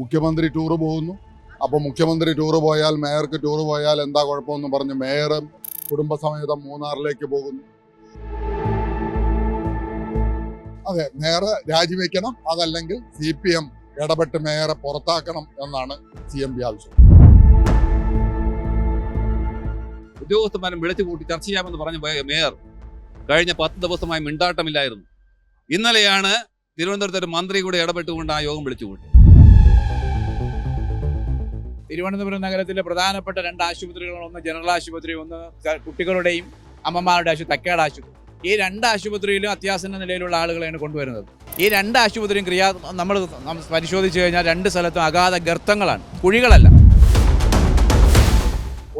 മുഖ്യമന്ത്രി ടൂറ് പോകുന്നു. അപ്പോൾ മുഖ്യമന്ത്രി ടൂറ് പോയാൽ മേയർക്ക് ടൂറ് പോയാൽ എന്താ കുഴപ്പമെന്ന് പറഞ്ഞ് മേയറും കുടുംബസമേതം മൂന്നാറിലേക്ക് പോകുന്നു. അതെ മേയർ രാജിവെക്കണം. അതല്ലെങ്കിൽ സി പി എം ഇടപെട്ട് മേയറെ പുറത്താക്കണം എന്നാണ് സി എം പി ആവശ്യം. ഉദ്യോഗസ്ഥന്മാരും വിളിച്ചു കൂട്ടി ചർച്ച ചെയ്യാമെന്ന് പറഞ്ഞ മേയർ കഴിഞ്ഞ പത്ത് ദിവസമായി മിണ്ടാട്ടമില്ലായിരുന്നു. ഇന്നലെയാണ് തിരുവനന്തപുരത്ത് ഒരു മന്ത്രി കൂടെ ഇടപെട്ടുകൊണ്ട് ആ യോഗം വിളിച്ചു കൂട്ടി. തിരുവനന്തപുരം നഗരത്തിലെ പ്രധാനപ്പെട്ട രണ്ട് ആശുപത്രികളാണ് ഒന്ന് ജനറൽ ആശുപത്രി ഒന്ന് കുട്ടികളുടെയും അമ്മമാരുടെ ആശുപത്രി തക്കേട് ആശുപത്രി. ഈ രണ്ട് ആശുപത്രിയിലും അത്യാസന്ന നിലയിലുള്ള ആളുകളെയാണ് കൊണ്ടുവരുന്നത്. ഈ രണ്ട് ആശുപത്രിയും ക്രിയാ നമ്മൾ പരിശോധിച്ചു കഴിഞ്ഞാൽ രണ്ട് സ്ഥലത്തും അഗാധ ഗർത്തങ്ങളാണ്. കുഴികളല്ല.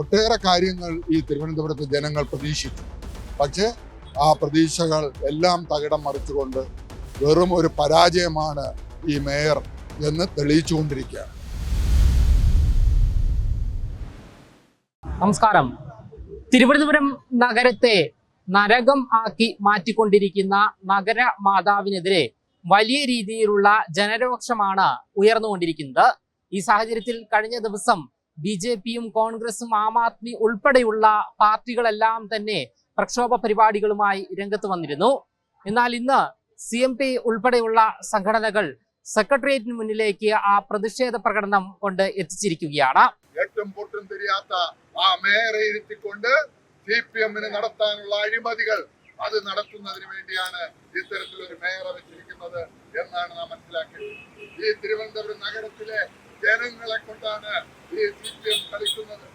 ഒട്ടേറെ കാര്യങ്ങൾ ഈ തിരുവനന്തപുരത്ത് ജനങ്ങൾ പ്രതീക്ഷിച്ചു. പക്ഷേ ആ പ്രതീക്ഷകൾ എല്ലാം തകിടം മറിച്ചുകൊണ്ട് വെറും ഒരു പരാജയമാണ് ഈ മേയർ എന്ന് തെളിയിച്ചുകൊണ്ടിരിക്കുകയാണ്. നമസ്കാരം. തിരുവനന്തപുരം നഗരത്തെ നരകം ആക്കി മാറ്റിക്കൊണ്ടിരിക്കുന്ന നഗര മാതാവിനെതിരെ വലിയ രീതിയിലുള്ള ജനരോക്ഷമാണ് ഉയർന്നുകൊണ്ടിരിക്കുന്നത്. ഈ സാഹചര്യത്തിൽ കഴിഞ്ഞ ദിവസം ബി ജെ പിയും കോൺഗ്രസും ആം ആദ്മി ഉൾപ്പെടെയുള്ള പാർട്ടികളെല്ലാം തന്നെ പ്രക്ഷോഭ പരിപാടികളുമായി രംഗത്ത് വന്നിരുന്നു. എന്നാൽ ഇന്ന് സി എം പി ഉൾപ്പെടെയുള്ള സംഘടനകൾ സെക്രട്ടേറിയറ്റിന് മുന്നിലേക്ക് ആ പ്രതിഷേധ പ്രകടനം കൊണ്ട് എത്തിച്ചിരിക്കുകയാണ്. എട്ടും പൊട്ടും തിരിയാത്ത ആ മേയറെ ഇരുത്തിക്കൊണ്ട് സി പി എമ്മിന് നടത്താനുള്ള അഴിമതികൾ അത് നടത്തുന്നതിന് വേണ്ടിയാണ് ഇത്തരത്തിലൊരു മേയറെ വെച്ചിരിക്കുന്നത് എന്നാണ് നാം മനസ്സിലാക്കിയത്. ഈ തിരുവനന്തപുരം നഗരത്തിലെ ജനങ്ങളെ കൊണ്ടാണ് ഈ സി പി എം കളിക്കുന്നത്.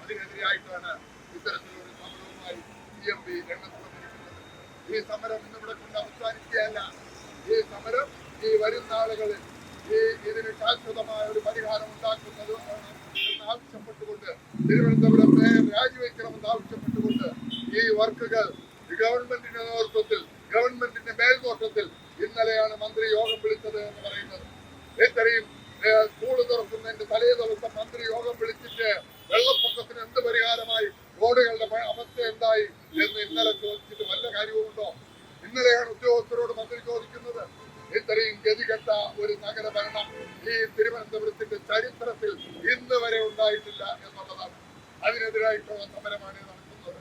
അതിനെതിരായിട്ടാണ് ഇത്തരത്തിലൊരു സമരവുമായി സി എം പി രംഗത്ത് വന്നിരിക്കുന്നത് ഈ സമരം ഇന്നിവിടെ കൊണ്ട് അവസാനിക്കുകയല്ല. ഈ സമരം ഈ വരുന്ന ആളുകളിൽ ഈ ഇതിന് ശാശ്വതമായ ഒരു പരിഹാരം ഉണ്ടാക്കുന്നത് ആണ് എന്ന് ആവശ്യപ്പെട്ടുകൊണ്ട് തിരുവനന്തപുരം മേയർ രാജിവെക്കണമെന്ന് ആവശ്യപ്പെട്ടുകൊണ്ട് ഈ വർക്കുകൾ ഗവൺമെന്റിന്റെ നേതൃത്വത്തിൽ ഗവൺമെന്റിന്റെ മേൽനോട്ടത്തിൽ ഇന്നലെയാണ് മന്ത്രി യോഗം വിളിച്ചത് എന്ന് പറയുന്നത്. ഇത്രയും സ്കൂൾ തുറക്കുന്നതിന്റെ തലേ ദിവസം മന്ത്രി യോഗം വിളിച്ചിട്ട് വെള്ളപ്പൊക്കത്തിന് എന്ത് പരിഹാരമായി റോഡുകളുടെ അവസ്ഥ എന്തായി എന്ന് ഇന്നലെ ചോദിച്ചിട്ട് വല്ല കാര്യവുമുണ്ടോ? ഇന്നലെയാണ് ഉദ്യോഗസ്ഥരോട് മന്ത്രി ചോദിക്കുന്നത്. ഇത്രയും ഗതികെട്ട ഒരു നഗരഭരണം ഈ തിരുവനന്തപുരത്തിന്റെ ചരിത്രത്തിൽ ഇന്ന് വരെ ഉണ്ടായിട്ടില്ല എന്നുള്ളതാണ്. അതിനെതിരായിട്ടുള്ള സമരമാണ് നടക്കുന്നത്.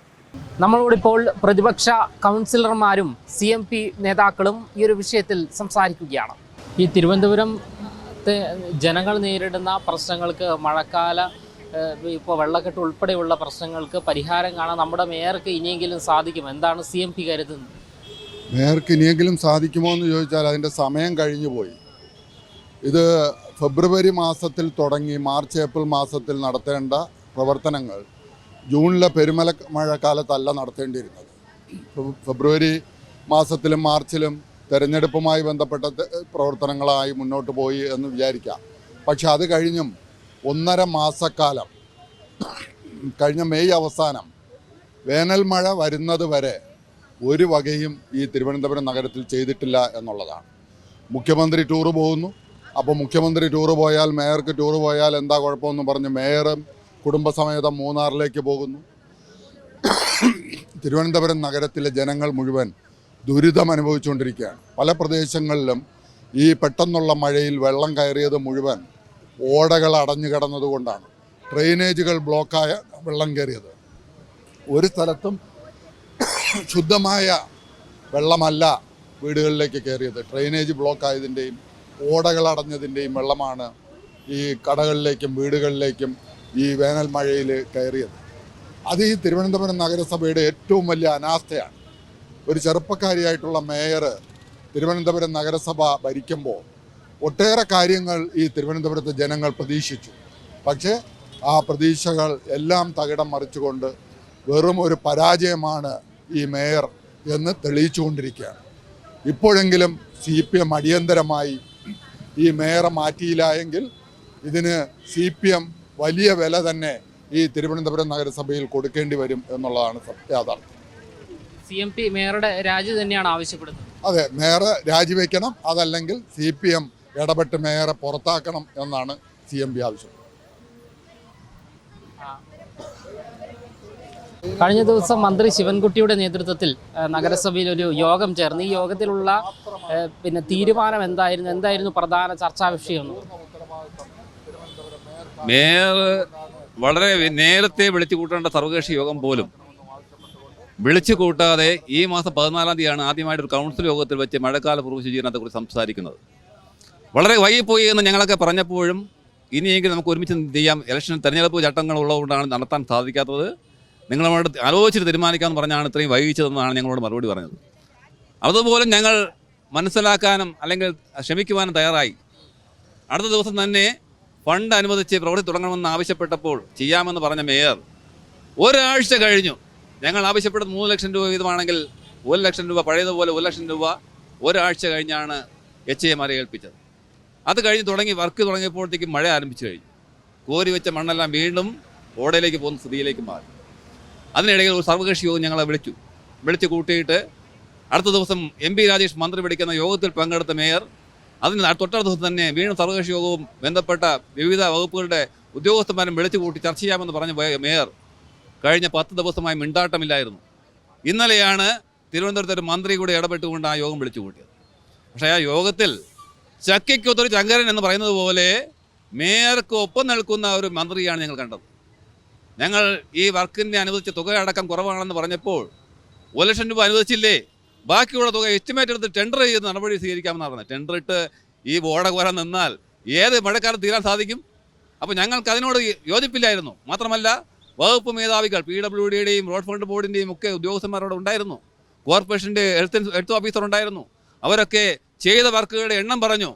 നമ്മളോട് ഇപ്പോൾ പ്രതിപക്ഷ കൗൺസിലർമാരും സി എം പി നേതാക്കളും ഈ ഒരു വിഷയത്തിൽ സംസാരിക്കുകയാണ്. ഈ തിരുവനന്തപുരത്തെ ജനങ്ങൾ നേരിടുന്ന പ്രശ്നങ്ങൾക്ക് മഴക്കാല ഇപ്പോൾ വെള്ളക്കെട്ട് ഉൾപ്പെടെയുള്ള പ്രശ്നങ്ങൾക്ക് പരിഹാരം കാണാൻ നമ്മുടെ മേയർക്ക് ഇനിയെങ്കിലും സാധിക്കും. എന്താണ് സി എം പി കരുതുന്നത്? മേയർക്ക് ഇനിയെങ്കിലും സാധിക്കുമോ എന്ന് ചോദിച്ചാൽ അതിന്റെ സമയം കഴിഞ്ഞു പോയി. ഇത് ഫെബ്രുവരി മാസത്തിൽ തുടങ്ങി മാർച്ച് ഏപ്രിൽ മാസത്തിൽ നടത്തേണ്ട പ്രവർത്തനങ്ങൾ ജൂണിലെ പെരുമല മഴക്കാലത്തല്ല നടത്തേണ്ടിയിരുന്നത്. ഫെബ്രുവരി മാസത്തിലും മാർച്ചിലും തെരഞ്ഞെടുപ്പുമായി ബന്ധപ്പെട്ട പ്രവർത്തനങ്ങളായി മുന്നോട്ട് പോയി എന്ന് വിചാരിക്കാം. പക്ഷെ അത് കഴിഞ്ഞും ഒന്നര മാസക്കാലം കഴിഞ്ഞ മെയ് അവസാനം വേനൽ മഴ വരുന്നത് വരെ ഒരു വകയും ഈ തിരുവനന്തപുരം നഗരത്തിൽ ചെയ്തിട്ടില്ല എന്നുള്ളതാണ്. മുഖ്യമന്ത്രി ടൂറ് പോകുന്നു. അപ്പോൾ മുഖ്യമന്ത്രി ടൂറ് പോയാൽ മേയർക്ക് ടൂറ് പോയാൽ എന്താ കുഴപ്പമെന്ന് പറഞ്ഞ് മേയറും കുടുംബസമേതം മൂന്നാറിലേക്ക് പോകുന്നു. തിരുവനന്തപുരം നഗരത്തിലെ ജനങ്ങൾ മുഴുവൻ ദുരിതം അനുഭവിച്ചുകൊണ്ടിരിക്കുകയാണ്. പല പ്രദേശങ്ങളിലും ഈ പെട്ടെന്നുള്ള മഴയിൽ വെള്ളം കയറിയത് മുഴുവൻ ഓടകൾ അടഞ്ഞു കിടന്നതുകൊണ്ടാണ് ഡ്രെയിനേജുകൾ ബ്ലോക്കായ വെള്ളം കയറിയത്. ഒരു സ്ഥലത്തും ശുദ്ധമായ വെള്ളമല്ല വീടുകളിലേക്ക് കയറിയത്. ഡ്രെയിനേജ് ബ്ലോക്ക് ആയതിന്റെയും ഓടകൾ അടഞ്ഞതിന്റെയും വെള്ളമാണ് ഈ കടകളിലേക്കും വീടുകളിലേക്കും ഈ വേനൽ മഴയിൽ കയറിയത്. അത് ഈ തിരുവനന്തപുരം നഗരസഭയുടെ ഏറ്റവും വലിയ അനാസ്ഥയാണ്. ഒരു ചെറുപ്പക്കാരിയായിട്ടുള്ള മേയർ തിരുവനന്തപുരം നഗരസഭ ഭരിക്കുമ്പോൾ ഒട്ടേറെ കാര്യങ്ങൾ ഈ തിരുവനന്തപുരത്തെ ജനങ്ങൾ പ്രതീക്ഷിച്ചു. പക്ഷേ ആ പ്രതീക്ഷകൾ എല്ലാം തകിടം മറിച്ചുകൊണ്ട് വെറും ഒരു പരാജയമാണ് ഈ മേയർ എന്ന് തെളിയിച്ചുകൊണ്ടിരിക്കുകയാണ്. ഇപ്പോഴെങ്കിലും സി പി എം അടിയന്തരമായി ഈ മേയറെ മാറ്റിയില്ല എങ്കിൽ ഇതിന് സി പി എം വലിയ വില തന്നെ ഈ തിരുവനന്തപുരം നഗരസഭയിൽ കൊടുക്കേണ്ടി വരും എന്നുള്ളതാണ് യാഥാർത്ഥ്യം. സി എം പി മേയറുടെ രാജി തന്നെയാണ് ആവശ്യപ്പെടുന്നത്. അതെ മേയർ രാജിവെക്കണം. അതല്ലെങ്കിൽ സി പി എം ഇടപെട്ട് മേയറെ പുറത്താക്കണം എന്നാണ് സി എം പി ആവശ്യം. കഴിഞ്ഞ ദിവസം മന്ത്രി ശിവൻകുട്ടിയുടെ നേതൃത്വത്തിൽ നഗരസഭയിൽ ഒരു യോഗം ചേർന്ന്. ഈ യോഗത്തിലുള്ള പിന്നെ തീരുമാനം എന്തായിരുന്നു? എന്തായിരുന്നു പ്രധാന ചർച്ചാ വിഷയം? മേയർ വളരെ നേരത്തെ വിളിച്ചു കൂട്ടേണ്ട സർവകക്ഷി യോഗം പോലും വിളിച്ചു കൂട്ടാതെ ഈ മാസം പതിനാലാം തീയതിയാണ് ആദ്യമായിട്ട് ഒരു കൗൺസിൽ യോഗത്തിൽ വെച്ച് മഴക്കാല പൂർവ ശുചീകരണത്തെക്കുറിച്ച് സംസാരിക്കുന്നത്. വളരെ വൈകിപ്പോയി എന്ന് ഞങ്ങളൊക്കെ പറഞ്ഞപ്പോഴും ഇനിയെങ്കിലും നമുക്ക് ഒരുമിച്ച് ചെയ്യാം? ഇലക്ഷൻ തെരഞ്ഞെടുപ്പ് ചട്ടങ്ങൾ ഉള്ളതുകൊണ്ടാണ് നടത്താൻ സാധിക്കാത്തത്. നിങ്ങളോട് ആലോചിച്ചിട്ട് തീരുമാനിക്കാമെന്ന് പറഞ്ഞാണ് ഇത്രയും വൈകിച്ചതെന്നാണ് ഞങ്ങളോട് മറുപടി പറഞ്ഞത്. അതുപോലെ ഞങ്ങൾ മനസ്സിലാക്കാനും അല്ലെങ്കിൽ ക്ഷമിക്കുവാനും തയ്യാറായി. അടുത്ത ദിവസം തന്നെ ഫണ്ട് അനുവദിച്ച് പ്രവൃത്തി തുടങ്ങണമെന്ന് ആവശ്യപ്പെട്ടപ്പോൾ ചെയ്യാമെന്ന് പറഞ്ഞ മേയർ ഒരാഴ്ച കഴിഞ്ഞു. ഞങ്ങൾ ആവശ്യപ്പെട്ടത് മൂന്ന് ലക്ഷം രൂപ വീതമാണെങ്കിൽ ഒരു ലക്ഷം രൂപ പഴയതുപോലെ ഒരു ലക്ഷം രൂപ ഒരാഴ്ച കഴിഞ്ഞാണ് എച്ച് എമാരെ ഏൽപ്പിച്ചത്. അത് കഴിഞ്ഞ് തുടങ്ങി വർക്ക് തുടങ്ങിയപ്പോഴത്തേക്കും മഴ ആരംഭിച്ചു കഴിഞ്ഞു. കോരി വെച്ച മണ്ണെല്ലാം വീണ്ടും ഓടയിലേക്ക് പോകുന്ന സ്ഥിതിയിലേക്ക് മാറി. അതിനിടയിൽ ഒരു സർവകക്ഷി യോഗം ഞങ്ങളെ വിളിച്ചു. വിളിച്ചു കൂട്ടിയിട്ട് അടുത്ത ദിവസം എം പി രാജേഷ് മന്ത്രി വിളിക്കുന്ന യോഗത്തിൽ പങ്കെടുത്ത മേയർ അതിന് തൊട്ടടുത്ത ദിവസം തന്നെ വീണ്ടും സർവകക്ഷി യോഗവും ബന്ധപ്പെട്ട വിവിധ വകുപ്പുകളുടെ ഉദ്യോഗസ്ഥന്മാരും വിളിച്ചു കൂട്ടി ചർച്ച ചെയ്യാമെന്ന് പറഞ്ഞ മേയർ കഴിഞ്ഞ പത്ത് ദിവസമായി മിണ്ടാട്ടമില്ലായിരുന്നു. ഇന്നലെയാണ് തിരുവനന്തപുരത്ത് ഒരു മന്ത്രി കൂടി ഇടപെട്ടുകൊണ്ട് ആ യോഗം വിളിച്ചു കൂട്ടിയത്. പക്ഷേ ആ യോഗത്തിൽ ചക്കയ്ക്കൊത്തൊരു ചങ്കരൻ എന്ന് പറയുന്നത് പോലെ മേയർക്ക് ഒപ്പം നിൽക്കുന്ന ഒരു മന്ത്രിയാണ് ഞങ്ങൾ കണ്ടത്. ഞങ്ങൾ ഈ വർക്കിനെ അനുവദിച്ച തുക അടക്കം കുറവാണെന്ന് പറഞ്ഞപ്പോൾ ഒരു ലക്ഷം രൂപ അനുവദിച്ചില്ലേ? ബാക്കിയുള്ള തുക എസ്റ്റിമേറ്റ് എടുത്ത് ടെൻഡർ ചെയ്ത് നടപടി സ്വീകരിക്കാമെന്ന് പറഞ്ഞത്. ടെൻഡർ ഇട്ട് ഈ ബോർഡ് കോരാൻ നിന്നാൽ ഏത് മഴക്കാലം തീരാൻ സാധിക്കും? അപ്പോൾ ഞങ്ങൾക്ക് അതിനോട് യോജിപ്പില്ലായിരുന്നു. മാത്രമല്ല വകുപ്പ് മേധാവികൾ പി ഡബ്ല്യു ഡിയുടെയും റോഡ് ഫണ്ട് ബോർഡിന്റെയും ഒക്കെ ഉദ്യോഗസ്ഥന്മാരോട് ഉണ്ടായിരുന്നു. കോർപ്പറേഷന്റെ ഹെൽത്ത് ഹെൽത്ത് ഓഫീസർ ഉണ്ടായിരുന്നു. അവരൊക്കെ ചെയ്ത വർക്കുകളുടെ എണ്ണം പറഞ്ഞു.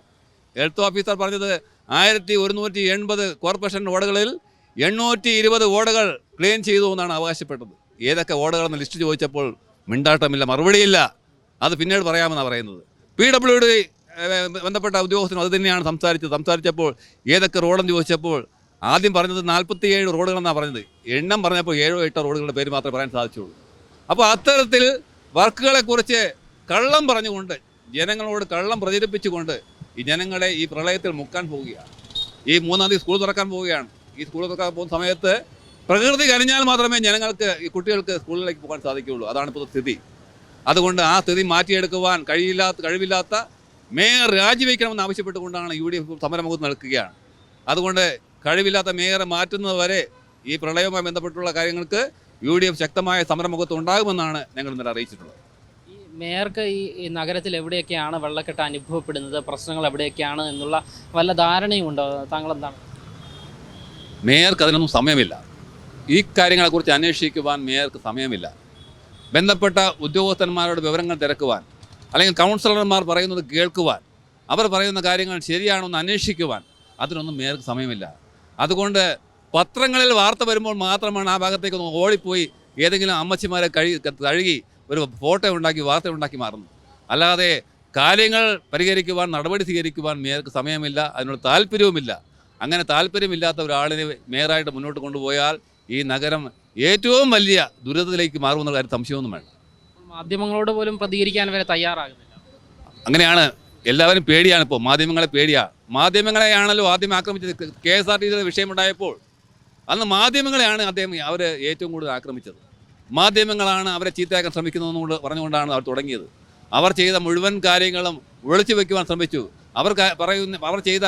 ഹെൽത്ത് ഓഫീസർ പറഞ്ഞത് ആയിരത്തി ഒരുന്നൂറ്റി എൺപത് കോർപ്പറേഷൻ വാർഡുകളിൽ എണ്ണൂറ്റി ഇരുപത് ഓടകൾ ക്ലീൻ ചെയ്തു എന്നാണ് അവകാശപ്പെട്ടത്. ഏതൊക്കെ ഓടകളെന്ന് ലിസ്റ്റ് ചോദിച്ചപ്പോൾ മിണ്ടാട്ടമില്ല മറുപടിയില്ല. അത് പിന്നീട് പറയാമെന്നാണ് പറയുന്നത്. പി ഡബ്ല്യു ഡി ബന്ധപ്പെട്ട ഉദ്യോഗസ്ഥനും അത് തന്നെയാണ് സംസാരിച്ചത്. സംസാരിച്ചപ്പോൾ ഏതൊക്കെ റോഡെന്ന് ചോദിച്ചപ്പോൾ ആദ്യം പറഞ്ഞത് നാൽപ്പത്തിയേഴ് റോഡുകളെന്നാണ് പറഞ്ഞത്. എണ്ണം പറഞ്ഞപ്പോൾ ഏഴോ എട്ടോ റോഡുകളുടെ പേര് മാത്രമേ പറയാൻ സാധിച്ചുള്ളൂ. അപ്പോൾ അത്തരത്തിൽ വർക്കുകളെക്കുറിച്ച് കള്ളം പറഞ്ഞുകൊണ്ട് ജനങ്ങളോട് കള്ളം പ്രചരിപ്പിച്ചുകൊണ്ട് ഈ ജനങ്ങളെ ഈ പ്രളയത്തിൽ മുക്കാൻ പോവുകയാണ്. ഈ മൂന്നാം തീയതി സ്കൂൾ തുറക്കാൻ പോവുകയാണ്. ഈ സ്കൂൾ തുറക്കാൻ പോകുന്ന സമയത്ത് പ്രകൃതി കനിഞ്ഞാൽ മാത്രമേ ജനങ്ങൾക്ക് ഈ കുട്ടികൾക്ക് സ്കൂളിലേക്ക് പോകാൻ സാധിക്കുകയുള്ളൂ. അതാണ് ഇപ്പോൾ സ്ഥിതി. അതുകൊണ്ട് ആ സ്ഥിതി മാറ്റിയെടുക്കുവാൻ കഴിയില്ലാത്ത കഴിവില്ലാത്ത മേയർ രാജിവെക്കണമെന്ന് ആവശ്യപ്പെട്ടുകൊണ്ടാണ് യു ഡി എഫ് സമരമുഖത്ത് നിൽക്കുകയാണ് അതുകൊണ്ട് കഴിവില്ലാത്ത മേയറെ മാറ്റുന്നത് വരെ ഈ പ്രളയവുമായി ബന്ധപ്പെട്ടുള്ള കാര്യങ്ങൾക്ക് യു ഡി എഫ് ശക്തമായ സമരമുഖത്ത് ഉണ്ടാകുമെന്നാണ് ഞങ്ങൾ ഇന്നലെ അറിയിച്ചിട്ടുള്ളത്. മേയർക്ക് ഈ നഗരത്തിൽ എവിടെയൊക്കെയാണ് വെള്ളക്കെട്ട് അനുഭവപ്പെടുന്നത്? പ്രശ്നങ്ങൾ എവിടെയൊക്കെയാണ് എന്നുള്ള വല്ല ധാരണയും ഉണ്ടോ താങ്കൾ എന്താണ് മേയർക്ക് അതിനൊന്നും സമയമില്ല. ഈ കാര്യങ്ങളെക്കുറിച്ച് അന്വേഷിക്കുവാൻ മേയർക്ക് സമയമില്ല. ബന്ധപ്പെട്ട ഉദ്യോഗസ്ഥന്മാരുടെ വിവരങ്ങൾ തിരക്കുവാൻ അല്ലെങ്കിൽ കൗൺസിലർമാർ പറയുന്നത് കേൾക്കുവാൻ അവർ പറയുന്ന കാര്യങ്ങൾ ശരിയാണോ എന്ന് അന്വേഷിക്കുവാൻ അതിനൊന്നും മേയർക്ക് സമയമില്ല. അതുകൊണ്ട് പത്രങ്ങളിൽ വാർത്ത വരുമ്പോൾ മാത്രമാണ് ആ ഭാഗത്തേക്ക് ഓടിപ്പോയി ഏതെങ്കിലും അമ്മച്ചിമാരെ കഴി കഴുകി ഒരു ഫോട്ടോ ഉണ്ടാക്കി വാർത്ത ഉണ്ടാക്കി മാറുന്നു അല്ലാതെ കാര്യങ്ങൾ പരിഹരിക്കുവാൻ നടപടി സ്വീകരിക്കുവാൻ മേയർക്ക് സമയമില്ല അതിനോട് താല്പര്യവുമില്ല. അങ്ങനെ താല്പര്യമില്ലാത്ത ഒരാളിനെ മേയറായിട്ട് മുന്നോട്ട് കൊണ്ടുപോയാൽ ഈ നഗരം ഏറ്റവും വലിയ ദുരിതത്തിലേക്ക് മാറുമെന്ന കാര്യം സംശയമൊന്നും വേണ്ട. മാധ്യമങ്ങളോട് പോലും പ്രതികരിക്കാൻ വരെ തയ്യാറാകുന്നില്ല. അങ്ങനെയാണ് എല്ലാവരും പേടിയാണ് ഇപ്പോൾ. മാധ്യമങ്ങളെ പേടിയാണ് മാധ്യമങ്ങളെയാണല്ലോ ആദ്യം ആക്രമിച്ചത്. കെ എസ് ആർ ടി സിയുടെ വിഷയമുണ്ടായപ്പോൾ അന്ന് മാധ്യമങ്ങളെയാണ് അദ്ദേഹം അവർ ഏറ്റവും കൂടുതൽ ആക്രമിച്ചത്. മാധ്യമങ്ങളാണ് അവരെ ചീത്തയാക്കാൻ ശ്രമിക്കുന്നതെന്നുകൊണ്ട് പറഞ്ഞുകൊണ്ടാണ് അവർ തുടങ്ങിയത്. അവർ ചെയ്ത മുഴുവൻ കാര്യങ്ങളും ഒളിച്ചു വെക്കുവാൻ ശ്രമിച്ചു. അവർ പറയുന്ന അവർ ചെയ്ത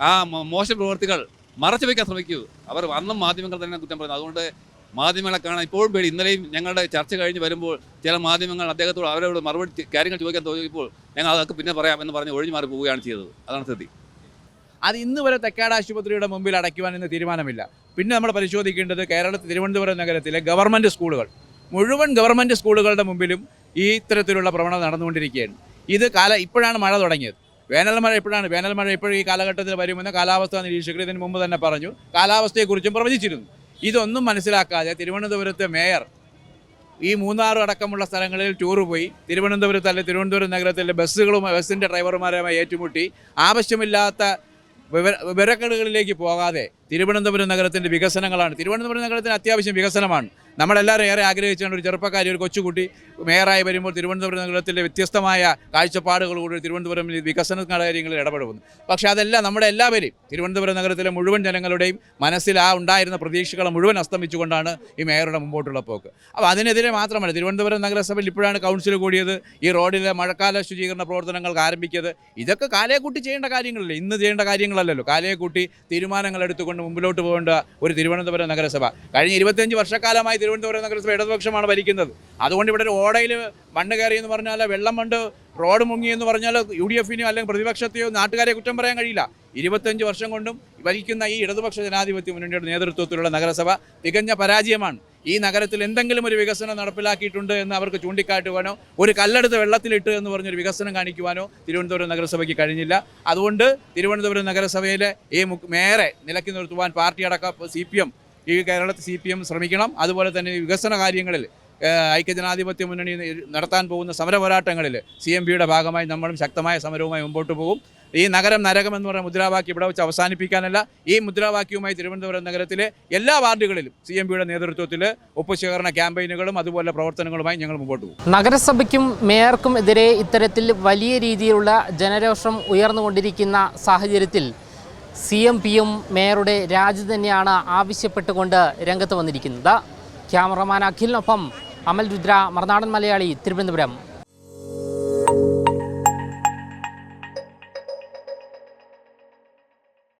ആ മോശ പ്രവൃത്തികൾ മറച്ചു വയ്ക്കാൻ ശ്രമിക്കൂ. അവർ അന്നും മാധ്യമങ്ങൾ തന്നെ കുറ്റം പറയുന്നത്. അതുകൊണ്ട് മാധ്യമങ്ങളെ കാണാൻ ഇപ്പോഴും പേടി. ഇന്നലെയും ഞങ്ങളുടെ ചർച്ച കഴിഞ്ഞ് വരുമ്പോൾ ചില മാധ്യമങ്ങൾ അദ്ദേഹത്തോട് അവരോട് മറുപടി കാര്യങ്ങൾ ചോദിക്കാൻ തോന്നിയപ്പോൾ ഞങ്ങൾ അതൊക്കെ പിന്നെ പറയാം എന്ന് പറഞ്ഞ് ഒഴിഞ്ഞു മാറി പോവുകയാണ് ചെയ്തത്. അതാണ് സ്ഥിതി. അത് ഇന്ന് വരെ തെക്കാട് ആശുപത്രിയുടെ മുമ്പിൽ അടയ്ക്കുവാൻ ഇന്ന് തീരുമാനമില്ല. പിന്നെ നമ്മൾ പരിശോധിക്കേണ്ടത് കേരളത്തിൽ തിരുവനന്തപുരം നഗരത്തിലെ ഗവൺമെന്റ് സ്കൂളുകൾ മുഴുവൻ ഗവൺമെന്റ് സ്കൂളുകളുടെ മുമ്പിലും ഈ ഇത്തരത്തിലുള്ള പ്രവണത നടന്നുകൊണ്ടിരിക്കുകയാണ്. ഇത് കാല ഇപ്പോഴാണ് മഴ തുടങ്ങിയത്. വേനൽ മഴ എപ്പോഴാണ് വേനൽ മഴ എപ്പോഴും ഈ കാലഘട്ടത്തിൽ വരുമെന്ന് കാലാവസ്ഥാ നിരീക്ഷകർ ഇതിന് മുമ്പ് തന്നെ പറഞ്ഞു. കാലാവസ്ഥയെക്കുറിച്ചും പ്രവചിച്ചിരുന്നു. ഇതൊന്നും മനസ്സിലാക്കാതെ തിരുവനന്തപുരത്തെ മേയർ ഈ മൂന്നാറും അടക്കമുള്ള സ്ഥലങ്ങളിൽ ടൂർ പോയി. തിരുവനന്തപുരത്ത് അല്ലെ തിരുവനന്തപുരം നഗരത്തിലെ ബസ്സുകളും ബസ്സിന്റെ ഡ്രൈവർമാരുമായി ഏറ്റുമുട്ടി. ആവശ്യമില്ലാത്ത വിവര വിവരക്കേടുകളിലേക്ക് പോകാതെ തിരുവനന്തപുരം നഗരത്തിന്റെ വികസനങ്ങളാണ്. തിരുവനന്തപുരം നഗരത്തിന് അത്യാവശ്യം വികസനമാണ്. നമ്മളെല്ലാവരും ഏറെ ആഗ്രഹിച്ചുകൊണ്ട് ഒരു ചെറുപ്പക്കാരി ഒരു കൊച്ചുകുട്ടി മേയറായി വരുമ്പോൾ തിരുവനന്തപുരം നഗരത്തിലെ വ്യത്യസ്തമായ കാഴ്ചപ്പാടുകളോട് തിരുവനന്തപുരം വികസന കാര്യങ്ങളിൽ ഇടപെടുന്നു പക്ഷേ അതെല്ലാം നമ്മുടെ എല്ലാവരെയും തിരുവനന്തപുരം നഗരത്തിലെ മുഴുവൻ ജനങ്ങളുടെയും മനസ്സിൽ ആ ഉണ്ടായിരുന്ന പ്രതീക്ഷകളെ മുഴുവൻ അസ്തമിച്ചുകൊണ്ടാണ് ഈ മേയറുടെ മുമ്പോട്ടുള്ള പോക്ക്. അപ്പോൾ അതിനെതിരെ മാത്രമല്ല തിരുവനന്തപുരം നഗരസഭയിൽ ഇപ്പോഴാണ് കൗൺസിൽ കൂടിയത് ഈ റോഡിലെ മഴക്കാല ശുചീകരണ പ്രവർത്തനങ്ങൾക്ക് ആരംഭിച്ചത് ഇതൊക്കെ കാലേക്കൂട്ടി ചെയ്യേണ്ട കാര്യങ്ങളല്ലേ? ഇന്ന് ചെയ്യേണ്ട കാര്യങ്ങളല്ലല്ലോ. കാലേക്കൂട്ടി കൂട്ടി തീരുമാനങ്ങൾ എടുത്തുകൊണ്ട് മുമ്പിലോട്ട് പോകേണ്ട ഒരു തിരുവനന്തപുരം നഗരസഭ. കഴിഞ്ഞ ഇരുപത്തിയഞ്ച് വർഷക്കാലമായി തിരുവനന്തപുരം നഗരസഭ ഇടതുപക്ഷമാണ് ഭരിക്കുന്നത്. അതുകൊണ്ട് ഇവിടെ ഒരു ഓടയിൽ മണ്ണ് കയറി എന്ന് പറഞ്ഞാൽ വെള്ളം മണ്ട് റോഡ് മുങ്ങി എന്ന് പറഞ്ഞാൽ യു ഡി എഫിനെയോ അല്ലെങ്കിൽ പ്രതിപക്ഷത്തെയോ നാട്ടുകാരെ കുറ്റം പറയാൻ കഴിയില്ല. ഇരുപത്തഞ്ച് വർഷം കൊണ്ടും ഭരിക്കുന്ന ഈ ഇടതുപക്ഷ ജനാധിപത്യ മുന്നണിയുടെ നേതൃത്വത്തിലുള്ള നഗരസഭ തികഞ്ഞ പരാജയമാണ്. ഈ നഗരത്തിൽ എന്തെങ്കിലും ഒരു വികസനം നടപ്പിലാക്കിയിട്ടുണ്ട് എന്ന് അവർക്ക് ചൂണ്ടിക്കാട്ടുവാനോ ഒരു കല്ലെടുത്ത് വെള്ളത്തിലിട്ട് എന്ന് പറഞ്ഞൊരു വികസനം കാണിക്കുവാനോ തിരുവനന്തപുരം നഗരസഭയ്ക്ക് കഴിഞ്ഞില്ല. അതുകൊണ്ട് തിരുവനന്തപുരം നഗരസഭയിലെ ഈ മു- മേയറെ നിലക്കി നിർത്തുവാൻ പാർട്ടി അടക്കം സി പി എം ഈ കേരളത്തിൽ സി പി എം ശ്രമിക്കണം. അതുപോലെ തന്നെ വികസന കാര്യങ്ങളിൽ ഐക്യജനാധിപത്യ മുന്നണി നടത്താൻ പോകുന്ന സമര പോരാട്ടങ്ങളിൽ സി എം പിയുടെ ഭാഗമായി നമ്മളും ശക്തമായ സമരവുമായി മുമ്പോട്ട് പോകും. ഈ നഗരം നരകം എന്ന് പറയുന്ന മുദ്രാവാക്യം ഇവിടെ വെച്ച് അവസാനിപ്പിക്കാനല്ല ഈ മുദ്രാവാക്യവുമായി തിരുവനന്തപുരം നഗരത്തിലെ എല്ലാ വാർഡുകളിലും സി എം പിയുടെ നേതൃത്വത്തിൽ ഒപ്പുശേഖരണ ക്യാമ്പയിനുകളും അതുപോലെ പ്രവർത്തനങ്ങളുമായി ഞങ്ങൾ മുമ്പോട്ട് പോകും. നഗരസഭയ്ക്കും മേയർക്കും എതിരെ ഇത്തരത്തിൽ വലിയ രീതിയിലുള്ള ജനരോഷം ഉയർന്നുകൊണ്ടിരിക്കുന്ന സാഹചര്യത്തിൽ സി എം പിയും മേയറുടെ രാജി തന്നെയാണ് ആവശ്യപ്പെട്ടുകൊണ്ട് രംഗത്ത് വന്നിരിക്കുന്നത്. ക്യാമറമാൻ അഖിലിനൊപ്പം അമൽ രുദ്ര മറുനാടൻ മലയാളി തിരുവനന്തപുരം.